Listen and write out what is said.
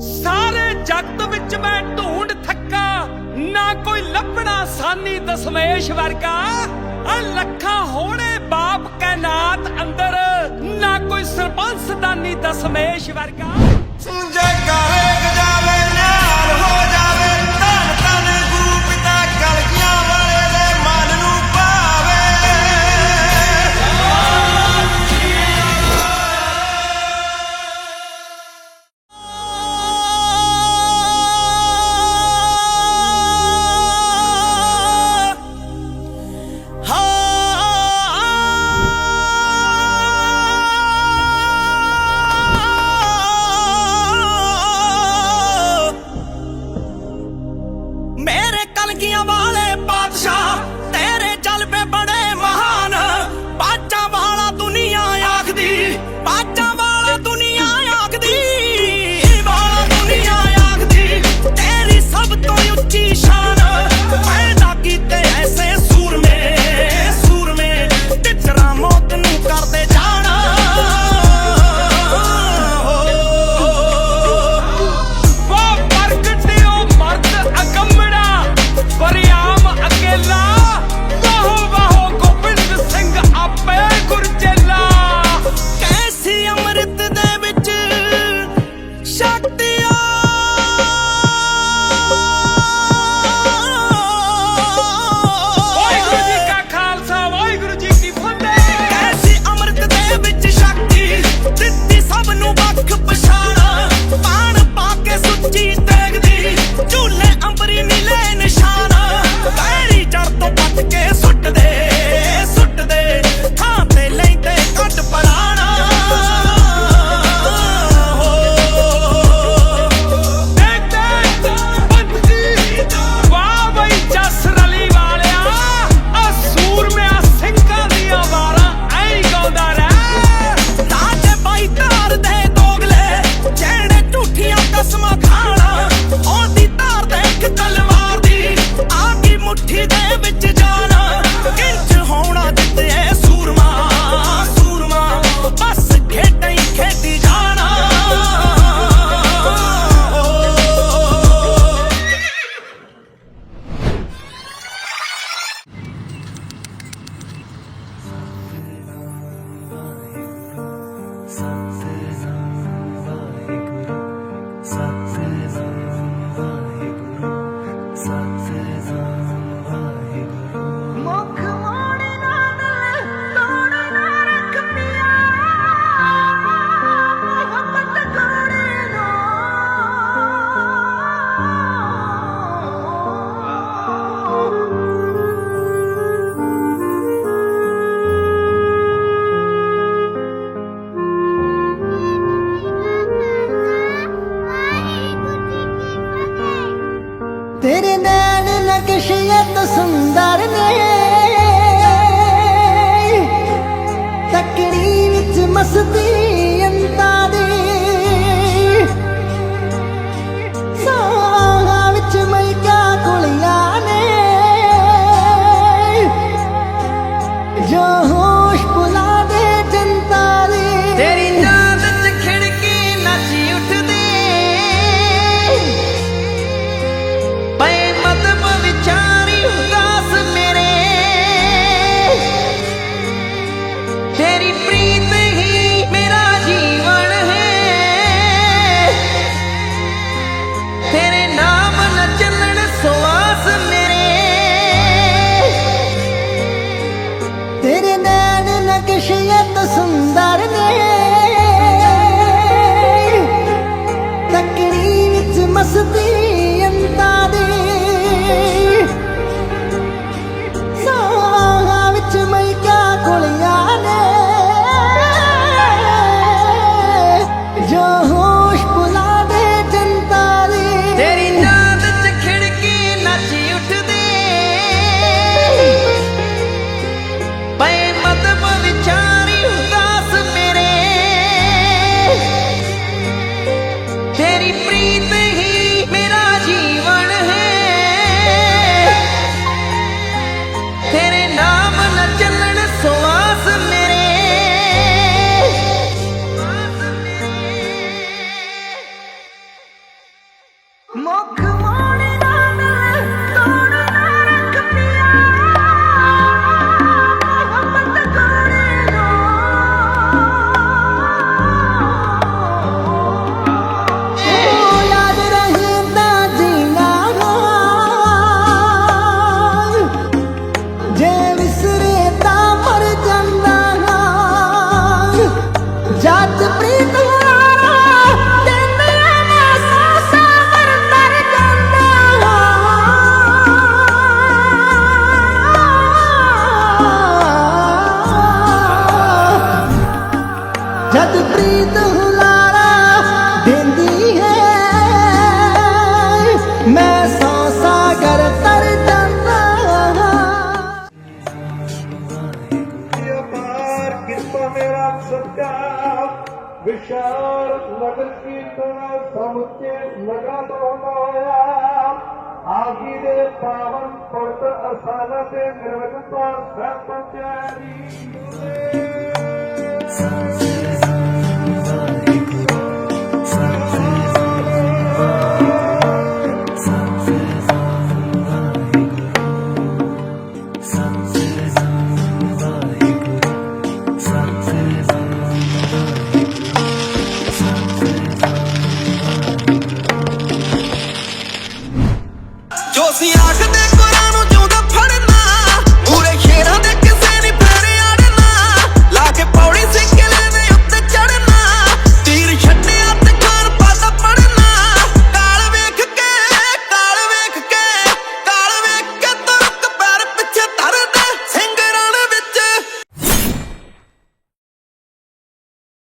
ਸਾਰੇ ਜਗਤ ਵਿੱਚ ਮੈਂ ਢੂੰਡ ਥੱਕਾ, ਨਾ ਕੋਈ ਲੱਭਣਾ ਸਾਨੀ ਦਸਮੇਸ਼ ਵਰਗਾ। ਆ ਲੱਖਾਂ ਹੋਣੇ ਬਾਪ ਕੈਨਾਤ ਅੰਦਰ, ਨਾ ਕੋਈ ਸਰਪੰਚ ਦਾਨੀ ਦਸਮੇਸ਼ ਵਰਗਾ। ਕਲਕੀਆਂ ਵਾਲੇ ਬਾਦਸ਼ਾਹ ਤੇਰੇ Don't ਤਕਸ਼ੀਅਤ ਸੁੰਦਰ ਨੇ। ਤਕੜੀ ਵਿੱਚ ਮਸਤੀ ਸਤਿਕਾਰ ਵਿਸ਼ਾਲ ਨਗਰ ਕੀਰਤਨ ਸਮੁੱਚੇ ਨਗਰਾਂ ਤੋਂ ਹੋਇਆ ਆਗੀ ਦੇ ਪਾਵਨ ਪੁਰਤ ਅਸਾਨਾ ਤੇ ਨਿਰਵਿਘਨ ਤੋਂ ਪਹੁੰਚਿਆ ਜੀ। ਅਸੀਂ ਆਖਦੇ